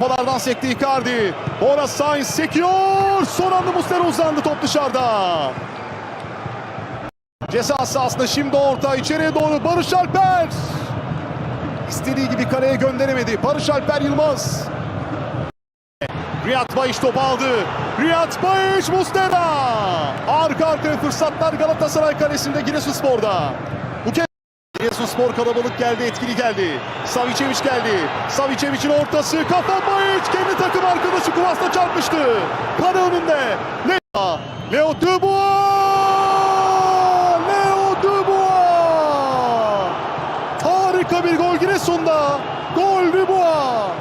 Kafalardan sekti Icardi. Bora Sainz sekiyor. Son anda Muslera uzandı top dışarıda. Ceza sahasında şimdi orta içeriye doğru Barış Alper. İstediği gibi kaleye gönderemedi. Barış Alper Yılmaz. Riyad Bayiş topu aldı. Riyad Bayiş Muslera. Arka arkaya fırsatlar Galatasaray kalesinde Giresunspor'da. Bu kez Giresunspor kalabalık geldi, etkili geldi. Savicevic geldi. Savicevic'in ortası. Kafa Bayiç kendi takım arkadaşı Kuvas'la çarpmıştı. Kale önünde. Leo, Leo Dubois! Leo Dubois! Harika bir gol Giresun'da. Gol Dubois!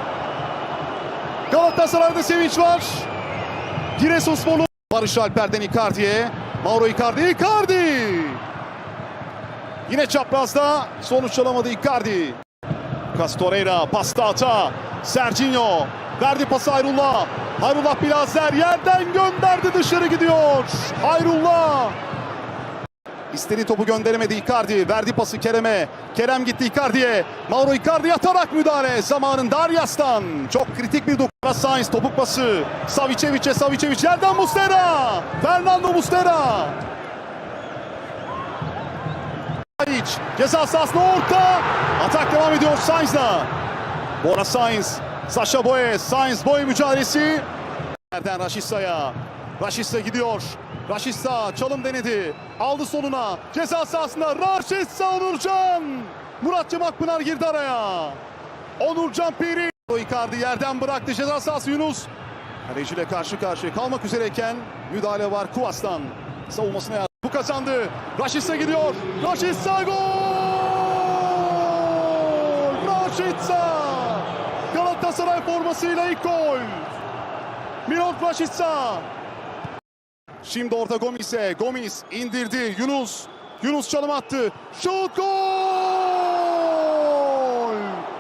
Galatasaray'da sevinç var. Giresunsporlu Barış Alper'den Icardi'ye. Mauro Icardi, Icardi! Yine çaprazda sonuç alamadı Icardi. Lucas pasta ata. Serginho verdi pası Hayrullah. Hayrullah Bilazer yerden gönderdi dışarı gidiyor. Hayrullah. İstediği topu gönderemedi Icardi. Verdi pası Kerem'e. Kerem gitti Icardi'ye. Mauro Icardi atarak müdahale. Zamanın Daryas'tan. Çok kritik bir dokunma. Sainz topuk pası. Savicevic'e Savicevic yerden Muslera. Fernando Muslera. Tadic ceza sahasına orta. Atak devam ediyor Sainz'la. Bora Sainz. Sasha Boye. Sainz Boye mücadelesi. Nereden Raşitsa'ya. Raşitsa gidiyor. Raşitsa çalım denedi. Aldı soluna. Ceza sahasında Raşitsa Onurcan. Murat Cem Akpınar girdi araya. Onurcan Piri. Icardi yerden bıraktı. Ceza sahası Yunus. Kaleciyle karşı karşıya kalmak üzereyken müdahale var Kuvas'tan. Savunmasına yardım. Kazandı. Raşitsa gidiyor. Raşitsa gol! Raşitsa! Galatasaray formasıyla ilk gol. Milot Raşitsa. Şimdi orta Gomis'e. Gomis indirdi. Yunus. Yunus çalım attı. Şut gol!